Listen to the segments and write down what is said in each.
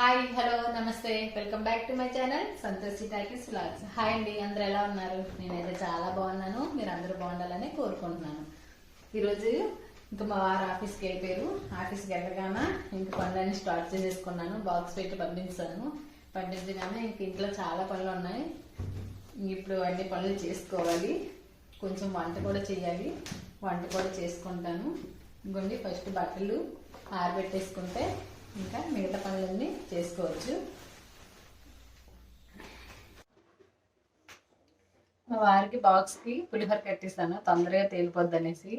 Hi hello నమస్తే. Welcome back to my channel Santoshi talkies vlogs hi అండి అందరు ఎలా ఉన్నారు? నేనైతే చాలా బాగున్నాను. మీరు అందరూ బాగుండాలని కోరుకుంటున్నాను. ఈరోజు ఇంకా మా వారు ఆఫీస్కి వెళ్ళిపోయారు. ఆఫీస్కి వెళ్ళగానే ఇంక పనులన్నీ స్టార్ట్ చేసేసుకున్నాను. బాక్స్ పెట్టి పంపించాను. పంపించగానే ఇంక ఇంట్లో చాలా పనులు ఉన్నాయి. ఇప్పుడు అన్ని పనులు చేసుకోవాలి. కొంచెం వంట కూడా చేయాలి. వంట కూడా చేసుకుంటాను. ఇంకోండి ఫస్ట్ బట్టలు ఆరబెట్టేసుకుంటే ఇంకా మిగతా పనులన్నీ చేసుకోవచ్చు. మా వారికి బాక్స్కి పులిహోర కట్టిస్తాను. తొందరగా తేలిపోద్ది అనేసి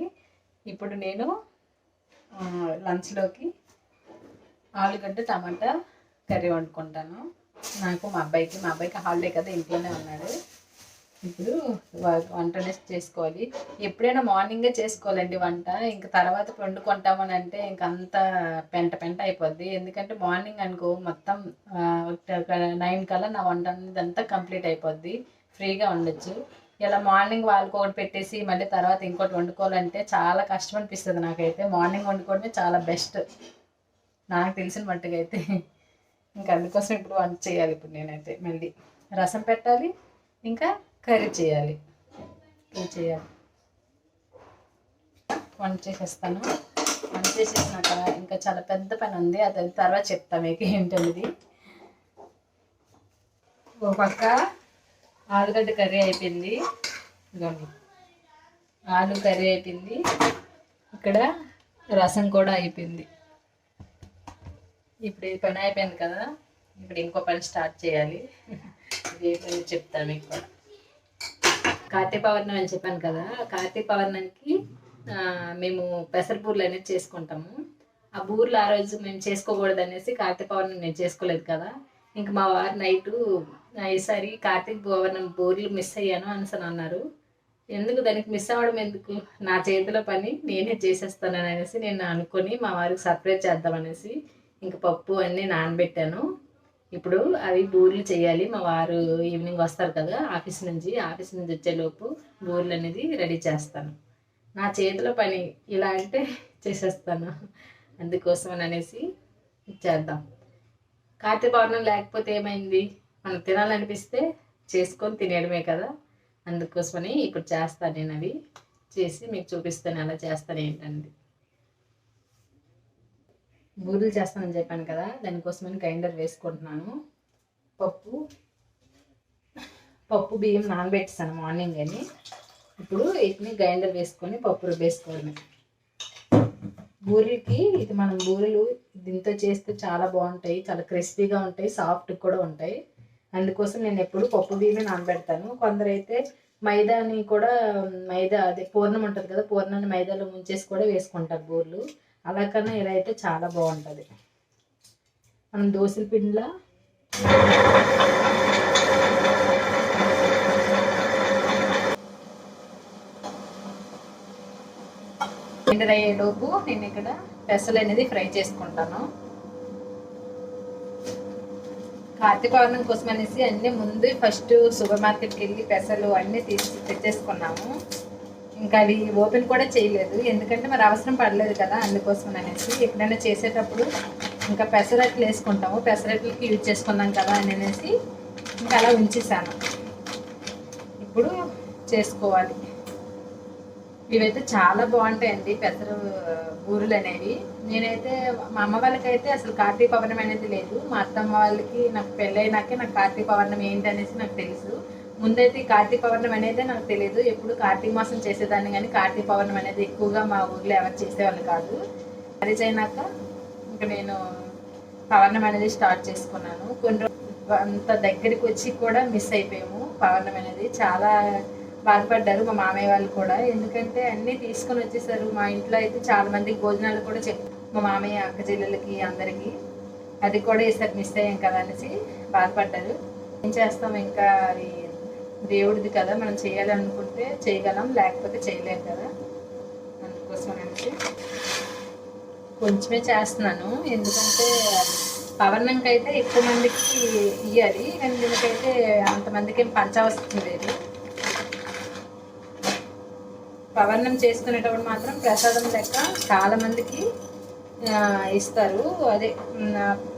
ఇప్పుడు నేను లంచ్లోకి ఆలుగడ్డ టమాటా కర్రీ వండుకుంటాను. నాకు మా అబ్బాయికి మా అబ్బాయికి హాలిడే కదా ఇంట్లోనే ఉన్నాడు. ఇప్పుడు వ- వంట అనేది చేసుకోవాలి. ఎప్పుడైనా మార్నింగే చేసుకోవాలండి వంట. ఇంకా తర్వాత వండుకుంటామని అంటే ఇంక అంత పెంట పెంట అయిపోద్ది. ఎందుకంటే మార్నింగ్ అనుకో మొత్తం నైన్ కల్లా నా వంట అనేది అంతా కంప్లీట్ అయిపోద్ది. ఫ్రీగా ఉండొచ్చు. ఇలా మార్నింగ్ వాళ్ళకి ఒకటి పెట్టేసి మళ్ళీ తర్వాత ఇంకోటి వండుకోవాలంటే చాలా కష్టం అనిపిస్తుంది నాకైతే. మార్నింగ్ వండుకోవడమే చాలా బెస్ట్. నాకు తెలిసిన మట్టుగా అయితే ఇంకా అందుకోసం ఇప్పుడు వంట చేయాలి ఇప్పుడు నేనైతే మళ్ళీ. రసం పెట్టాలి. ఇంకా కర్రీ చేయాలి. ఏం చేయాలి. వంట చేసేస్తాను. వంట చేసేసినాక ఇంకా చాలా పెద్ద పని ఉంది. అది తర్వాత చెప్తా మీకు ఏంటనేది. ఓ పక్క ఆలుగడ్డ కర్రీ అయిపోయింది. ఇదిగోండి. ఆలు కర్రీ అయిపోయింది. ఇక్కడ రసం కూడా అయిపోయింది. ఇప్పుడు ఈ పని అయిపోయింది కదా. ఇప్పుడు ఇంకో పని స్టార్ట్ చేయాలి. ఇది పని చెప్తాను మీకు కూడా. కార్తీక పౌర్ణమి అని చెప్పాను కదా కార్తీక పౌర్ణమికి మేము పెసర బూర్లు అనేది చేసుకుంటాము. ఆ బూర్లు ఆ రోజు మేము చేసుకోకూడదు అనేసి కార్తీక పౌర్ణమి నేను చేసుకోలేదు కదా. ఇంక మా వారు నైటు ఈసారి కార్తీక పౌర్ణమి బూర్లు మిస్ అయ్యాను అని అన్నారు. ఎందుకు దానికి మిస్ అవ్వడం ఎందుకు? నా చేతిలో పని నేనే చేసేస్తాను అనేసి నేను అనుకొని మా వారికి సర్ప్రైజ్ చేద్దాం అనేసి ఇంక పప్పు అన్నీ నానబెట్టాను. ఇప్పుడు అవి బూర్లు చేయాలి. మా వారు ఈవినింగ్ వస్తారు కదా ఆఫీస్ నుంచి ఆఫీస్ నుంచి వచ్చేలోపు బూర్లు అనేది రెడీ చేస్తాను. నా చేతిలో పని ఇలా అంటే చేసేస్తాను. అందుకోసం అనేసి చేద్దాం. కార్తీక పౌర్ణమి లేకపోతే ఏమైంది? మనం తినాలనిపిస్తే చేసుకొని తినేయడమే కదా. అందుకోసమని ఇప్పుడు చేస్తాను నేను అవి. చేసి మీకు చూపిస్తాను ఎలా చేస్తాను ఏంటండి బూరెలు చేస్తానని చెప్పాను కదా దానికోసమని గ్రైండర్ వేసుకుంటున్నాను. పప్పు పప్పు బియ్యం నానబెట్టిస్తాను మార్నింగ్ అని. ఇప్పుడు వీటిని గ్రైండర్ వేసుకొని పప్పు రుబ్బేసుకోవడమే బూరెలకి ఇది మనం బూరెలు దీంతో చేస్తే చాలా బాగుంటాయి చాలా క్రిస్పీగా ఉంటాయి సాఫ్ట్ కూడా ఉంటాయి. అందుకోసం నేను ఎప్పుడు పప్పు బియ్యమే నానబెడతాను. కొందరైతే మైదాని కూడా మైదా అదే పూర్ణం ఉంటుంది కదా పూర్ణాన్ని మైదాలో ముంచేసి కూడా వేసుకుంటారు బూరెలు. అలా కన్నా ఇలా అయితే చాలా బాగుంటుంది. మనం దోశల పిండిలా పిండి అయ్యేలోపు నేను ఇక్కడ పెసలు అనేది ఫ్రై చేసుకుంటాను. కార్తీక పౌర్ణమి కోసం అనేసి అన్ని ముందు ఫస్ట్ సూపర్ మార్కెట్కి వెళ్ళి పెసలు అన్నీ తీసి తెచ్చేసుకున్నాము. ఇంకా అది ఓపెన్ కూడా చేయలేదు. ఎందుకంటే మరి అవసరం పడలేదు కదా అందుకోసం అనేసి ఎప్పుడైనా చేసేటప్పుడు ఇంకా పెసరట్లు వేసుకుంటాము. పెసరట్లకి యూజ్ చేసుకుందాం కదా అని అనేసి ఇంకా అలా ఉంచేసాను. ఇప్పుడు చేసుకోవాలి. ఇవైతే చాలా బాగుంటాయండి పెసర బూరెలు అనేవి. నేనైతే మా అమ్మ వాళ్ళకైతే అసలు కార్తీక పౌర్ణమి అనేది లేదు. మా అత్తమ్మ వాళ్ళకి నాకు పెళ్ళైనాకే నాకు కార్తీక పౌర్ణమి ఏంటి అనేసి నాకు తెలుసు. ముందైతే కార్తీక పౌర్ణమి అనేది నాకు తెలియదు ఎప్పుడు కార్తీక మాసం చేసేదాన్ని కానీ కార్తీక పౌర్ణమి అనేది ఎక్కువగా మా ఊర్లో ఎవరు చేసేవాళ్ళు కాదు. మ్యారేజ్ అయినాక ఇంకా నేను పౌర్ణమి అనేది స్టార్ట్ చేసుకున్నాను. కొన్ని అంత దగ్గరికి వచ్చి కూడా మిస్ అయిపోయాము పౌర్ణమి అనేది. చాలా బాధపడ్డారు మా మామయ్య వాళ్ళు కూడా. ఎందుకంటే అన్నీ తీసుకొని వచ్చేసారు. మా ఇంట్లో అయితే చాలా మందికి భోజనాలు కూడా చెప్ మా మామయ్య అక్క చెల్లెలకి అందరికీ అది కూడా ఈసారి మిస్ అయ్యాం కదా అనేసి బాధపడ్డారు. ఏం చేస్తాం ఇంకా అది దేవుడిది కదా మనం చేయాలనుకుంటే చేయగలం లేకపోతే చేయలేం కదా. అందుకోసం అనేసి కొంచెమే చేస్తున్నాను. ఎందుకంటే పవర్ణంకి అయితే ఎక్కువ మందికి ఇయ్యాలి. కానీ దీనికైతే అంతమందికి ఏం పంచవసరం లేదు. పవర్ణం చేసుకునేటప్పుడు మాత్రం ప్రసాదం లెక్క చాలామందికి ఇస్తారు. అదే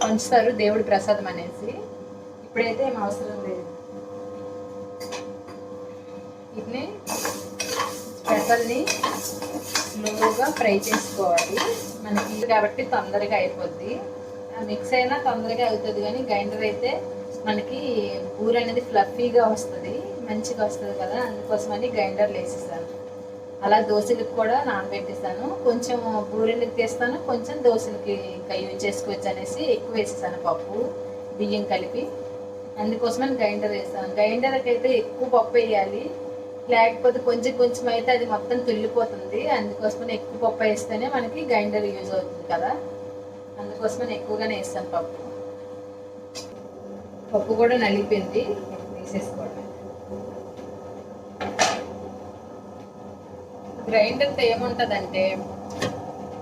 పంచుతారు దేవుడి ప్రసాదం అనేసి. ఇప్పుడైతే ఏం అవసరం లేదు. ఇది పెసల్ని స్లోగా ఫ్రై చేసుకోవాలి. మనకి కాబట్టి తొందరగా అయిపోద్ది. మిక్స్ అయినా తొందరగా అవుతుంది కానీ గ్రైండర్ అయితే మనకి ఊర అనేది ఫ్లఫీగా వస్తుంది మంచిగా వస్తుంది కదా. అందుకోసమని గ్రైండర్లు వేసేసాను అలా దోశలకు కూడా నానబెట్టేస్తాను కొంచెం బూరెలకు తీస్తాను కొంచెం దోశలకి ఇంకా యూజ్ చేసుకోవచ్చు అనేసి ఎక్కువ వేసేసాను పప్పు బియ్యం కలిపి. అందుకోసమని గ్రైండర్ వేస్తాను గ్రైండర్కి అయితే ఎక్కువ పప్పు వేయాలి. లేకపోతే కొంచెం కొంచెం అయితే అది మొత్తం తుల్లిపోతుంది. అందుకోసమని ఎక్కువ పప్పు వేస్తేనే మనకి గ్రైండర్ యూజ్ అవుతుంది కదా. అందుకోసమని ఎక్కువగానే వేస్తాను పప్పు. పప్పు కూడా నలిపింది. తీసేసుకోవడం గ్రైండర్తో ఏముంటుందంటే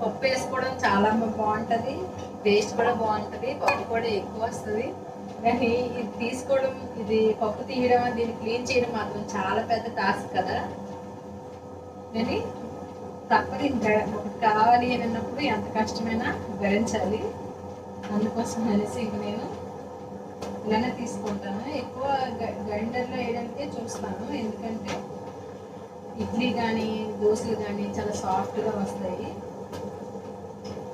పప్పు వేసుకోవడం చాలా బాగుంటుంది. టేస్ట్ కూడా బాగుంటుంది. పప్పు కూడా ఎక్కువ వస్తుంది. కానీ ఇది తీసుకోవడం ఇది పప్పు తీయడం దీన్ని క్లీన్ చేయడం మాత్రం చాలా పెద్ద టాస్క్ కదా. కానీ తప్పదు కావాలి అని అన్నప్పుడు ఎంత కష్టమైనా భరించాలి. అందుకోసం అనేసి ఇక నేను ఇలానే తీసుకుంటాను. ఎక్కువ గ- గ్రైండర్లో వేయడానికే చూస్తాను. ఎందుకంటే ఇడ్లీ కానీ దోశలు కానీ చాలా సాఫ్ట్గా వస్తాయి.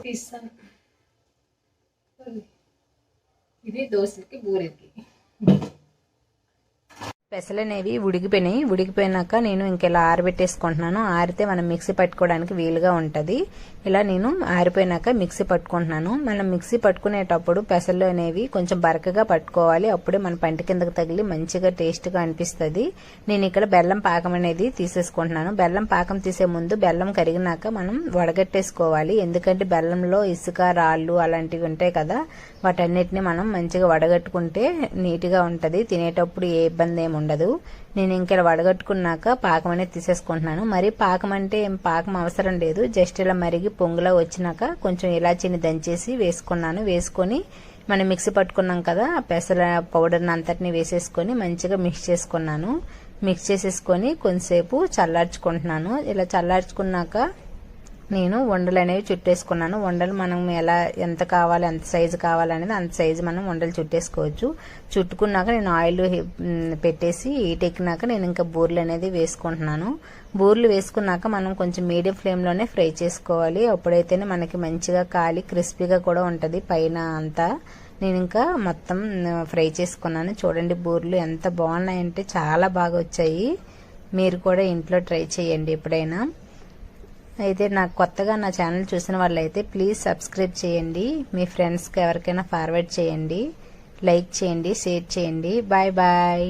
తీస్తాను. ఇది దోశలకి బూరెలకి. పెసలు అనేవి ఉడికిపోయినాయి. ఉడికిపోయినాక నేను ఇంకెలా ఆరబెట్టేసుకుంటున్నాను ఆరితే మనం మిక్సీ పట్టుకోవడానికి వీలుగా ఉంటుంది. ఇలా నేను ఆరిపోయినాక మిక్సీ పట్టుకుంటున్నాను. మనం మిక్సీ పట్టుకునేటప్పుడు పెసలు అనేవి కొంచెం బరకగా పట్టుకోవాలి. అప్పుడే మన పంట కిందకి తగిలి మంచిగా టేస్ట్గా అనిపిస్తుంది. నేను ఇక్కడ బెల్లం పాకం అనేది తీసేసుకుంటున్నాను. బెల్లం పాకం తీసే ముందు బెల్లం కరిగినాక మనం వడగట్టేసుకోవాలి. ఎందుకంటే బెల్లంలో ఇసుక రాళ్ళు అలాంటివి ఉంటాయి కదా వాటన్నిటిని మనం మంచిగా వడగట్టుకుంటే నీట్గా ఉంటుంది. తినేటప్పుడు ఏ ఇబ్బంది ఏమో ఉండదు నేను ఇంకా వడగట్టుకున్నాక పాకం అనేది తీసేసుకుంటున్నాను. మరి పాకం అంటే ఏం పాకం అవసరం లేదు. జస్ట్ ఇలా మరిగి పొంగులా వచ్చినాక కొంచెం ఇలాచీని దంచేసి వేసుకున్నాను. వేసుకొని మనం మిక్సీ పట్టుకున్నాం కదా ఆ పెసర పౌడర్ని అంతటిని వేసేసుకొని మంచిగా మిక్స్ చేసుకున్నాను. మిక్స్ చేసేసుకొని కొంతసేపు చల్లార్చుకుంటున్నాను. ఇలా చల్లార్చుకున్నాక నేను వండలు అనేవి చుట్టేసుకున్నాను. వండలు మనం ఎలా ఎంత కావాలి ఎంత సైజు కావాలనేది అంత సైజు మనం వండలు చుట్టేసుకోవచ్చు. చుట్టుకున్నాక నేను ఆయిల్ పెట్టేసి హీట్ ఎక్కినాక నేను ఇంకా బూర్లు అనేది వేసుకుంటున్నాను. బూర్లు వేసుకున్నాక మనం కొంచెం మీడియం ఫ్లేమ్లోనే ఫ్రై చేసుకోవాలి. అప్పుడైతేనే మనకి మంచిగా కాలి క్రిస్పీగా కూడా ఉంటుంది పైన అంతా. నేను ఇంకా మొత్తం ఫ్రై చేసుకున్నాను. చూడండి బూర్లు ఎంత బాగున్నాయంటే చాలా బాగా వచ్చాయి. మీరు కూడా ఇంట్లో ట్రై చేయండి ఎప్పుడైనా. అయితే నాకు కొత్తగా నా ఛానల్ చూసిన వాళ్ళైతే ప్లీజ్ సబ్స్క్రైబ్ చేయండి. మీ ఫ్రెండ్స్కి ఎవరికైనా ఫార్వర్డ్ చేయండి. లైక్ చేయండి షేర్ చేయండి. Bye bye.